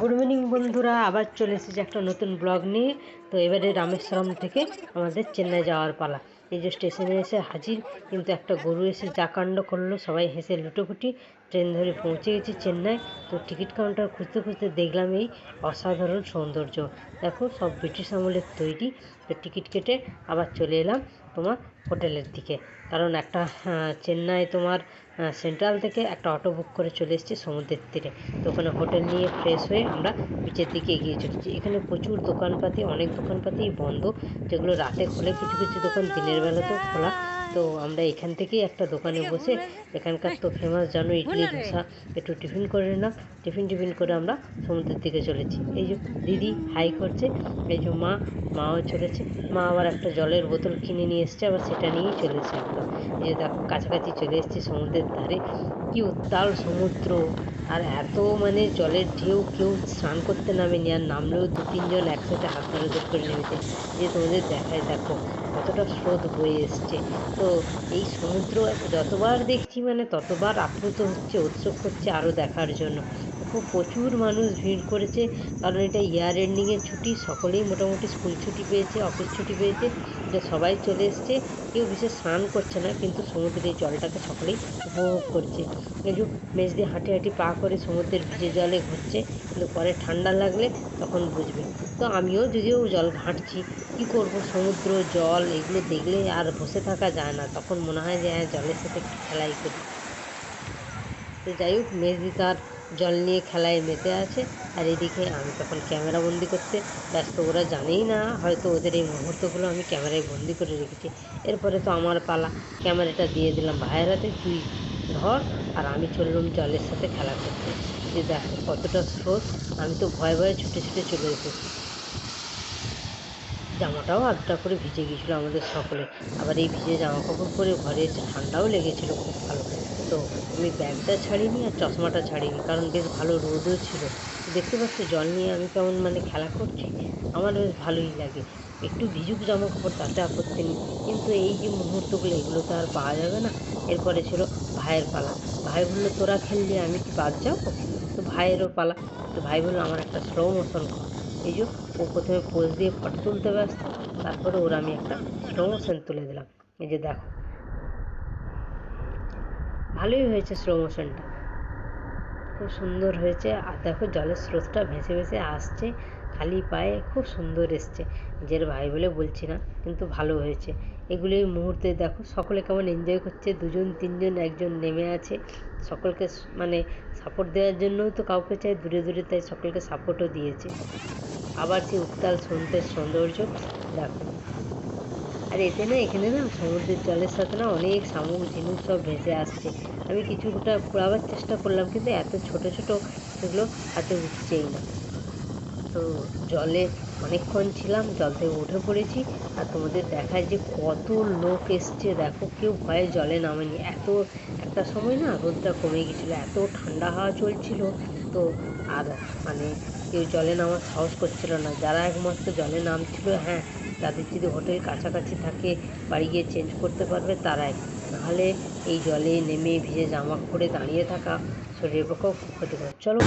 Good morning বন্ধুরা। আবার চলে এসেছি একটা নতুন ব্লগ নিয়ে। তো এবারে রামেশ্বরম থেকে আমাদের চেন্নাই যাওয়ার পালা। এই যে স্টেশনে এসে হাজির। কিন্তু একটা গরু এসে যা কাণ্ড করল সবাই হেসে লুটোপুটি। ট্রেন ধরে পৌঁছে গেছি চেন্নাই। তো টিকিট কাউন্টার খুঁজতে খুঁজতে দেখলাম এই অসাধারণ সৌন্দর্য। দেখো সব ব্রিটিশ আমলের তৈরি। তো টিকিট কেটে আবার চলে এলাম তোমার হোটেলের দিকে। কারণ একটা আহ, চেন্নাই তোমার সেন্ট্রাল থেকে একটা অটো বুক করে চলে এসেছি সমুদ্রের তীরে। তো ওখানে হোটেল নিয়ে ফ্রেশ হয়ে আমরা বিচের দিকে এগিয়ে চলেছি। এখানে প্রচুর দোকানপাতি অনেক দোকানপাতি বন্ধ। যেগুলো রাতে খোলে কিছু কিছু দোকান দিনের বেলাতেও খোলা তো আমরা এখান থেকেই একটা দোকানে বসে এখানকার তো ফেমাস জানো ইডলি ধোসা একটু টিফিন করে নিলাম টিফিন টিফিন করে আমরা সমুদ্রের দিকে চলেছি। এই যে দিদি হাই করছে এই যে মা মাও চলেছে। মা আবার একটা জলের বোতল কিনে নিয়ে এসছে আবার সেটা নিয়েই চলেছে একদম এই যে দেখো কাছাকাছি চলে এসেছি সমুদ্রের ধারে। কি উত্তাল সমুদ্র। আর এত মানে জলের ঢেউ কেউ স্নান করতে নামেনি আর নামলেও দু তিনজন একসাথে হাত ধরে ধরে করে নেমেছে। যে তোমাদের দেখায় দেখো কতটা স্রোত বয়ে এসছে। তো এই সমুদ্র যতবার দেখছি মানে ততবার আপ্লুত হচ্ছে উৎসুক হচ্ছে আরও দেখার জন্য। খুব প্রচুর মানুষ ভিড় করেছে, কারণ এটা ইয়ার এন্ডিংয়ের ছুটি, সকলেই মোটামুটি স্কুল ছুটি পেয়েছে অফিস ছুটি পেয়েছে, এটা সবাই চলে এসছে, কেউ বিশেষ স্নান করছে না, কিন্তু সমুদ্রের এই জলটাকে সকলেই উপভোগ করছে। এই যে মেঝ দিয়ে হাঁটি হাঁটি পা করে সমুদ্রের ভিজে জলে ঘুরছে, কিন্তু পরে ঠান্ডা লাগলে তখন বুঝবে। তো আমিও যদিও জল ঘাঁটছি, কী করব? সমুদ্র, জল, এগুলো দেখলে আর বসে থাকা যায় না, তখন মনে হয় যে হ্যাঁ জলের সাথে একটু খেলাই করি। তো যাই হোক মেজদি তার জল নিয়ে খেলায় মেতে আছে। আর এদিকে আমি তখন ক্যামেরা বন্দি করতে ব্যস্ত, ওরা জানেই না, হয়তো ওদের এই মুহূর্তগুলো আমি ক্যামেরায় বন্দি করে রেখেছি। এরপরে তো আমার পালা, ক্যামেরাটা দিয়ে দিলাম ভাইয়ের হাতে, তুই ধর, আর আমি চললাম জলের সাথে খেলা করতে। যে দেখো কতটা স্রোত, আমি তো ভয়ে ভয়ে ছুটে ছুটে চলে এসেছি জামাটাও আধটা করে ভিজে গিয়েছিল আমাদের সকলে। আবার এই ভিজে জামা কাপড় পরে ঘরে এসে ঠান্ডাও লেগেছিল খুব ভালো। তো আমি ব্যাগটা ছাড়িনি আর চশমাটা ছাড়িনি, কারণ বেশ ভালো রোদও ছিল। দেখতে পাচ্ছ, জল নিয়ে আমি কেমন মানে খেলা করছি, আমার বেশ ভালোই লাগে। একটু ভিজুক জামা কাপড় তাতে আপত্তি নেই। কিন্তু এই যে মুহূর্তগুলো, এগুলো তো আর পাওয়া যাবে না। এরপরে ছিল ভাইয়ের পালা। ভাই বলল, তোরা খেললি, আমি কি বাদ যাব? তো ভাইয়েরও পালা। তো ভাই বলল, আমার একটা স্লো মোশন কর। এই যে ও প্রথমে পোজ দিয়ে ফটো তুলতে ব্যস্ত, তারপরে ওর আমি একটা স্লো মোশন তুলে দিলাম। এই যে দেখো। ভালোই হয়েছে স্লো মোশনটা খুব সুন্দর হয়েছে। আর দেখো জলের স্রোতটা ভেসে ভেসে আসছে। খালি পায়ে খুব সুন্দর এসছে। নিজের ভাই বলে বলছি না, কিন্তু ভালো হয়েছে। এগুলো এই মুহূর্তে দেখো, সকলে কেমন এনজয় করছে, দুজন, তিনজন, একজন নেমে আছে। সকলকে মানে সাপোর্ট দেওয়ার জন্যও তো কাউকে চাই, দূরে দূরে তাই সকলকে সাপোর্টও দিয়েছে। আবার সেই উত্তাল সন্ধ্যের সৌন্দর্য, দেখো। আর এতে না এখানে না সমুদ্রের জলের সাথে না অনেক শামুক, ঝিনুক সব ভেসে আসছে। আমি কিছুটা কুড়াবার চেষ্টা করলাম, কিন্তু এত ছোট ছোট সেগুলো হাতে উঠছেই না। তো জলে অনেকক্ষণ ছিলাম, জল থেকে উঠে পড়েছি। আর তোমাদের দেখায় যে কত লোক এসছে, দেখো কেউ ভয়ে জলে নামেনি। এত একটা সময় না রোদটা কমে গেছিল, এত ঠান্ডা হাওয়া চলছিল। তো আর মানে কেউ জলে নামার সাহস করছিল না। যারা একমাত্র জলে নামছিল হ্যাঁ তাদের যদি হোটেল কাছাকাছি থাকে, বাড়ি গিয়ে চেঞ্জ করতে পারবে তারাই। নাহলে এই জলে নেমে ভিজে জামা পরে দাঁড়িয়ে থাকা শরীরের পক্ষেও ক্ষতিকর। চলো।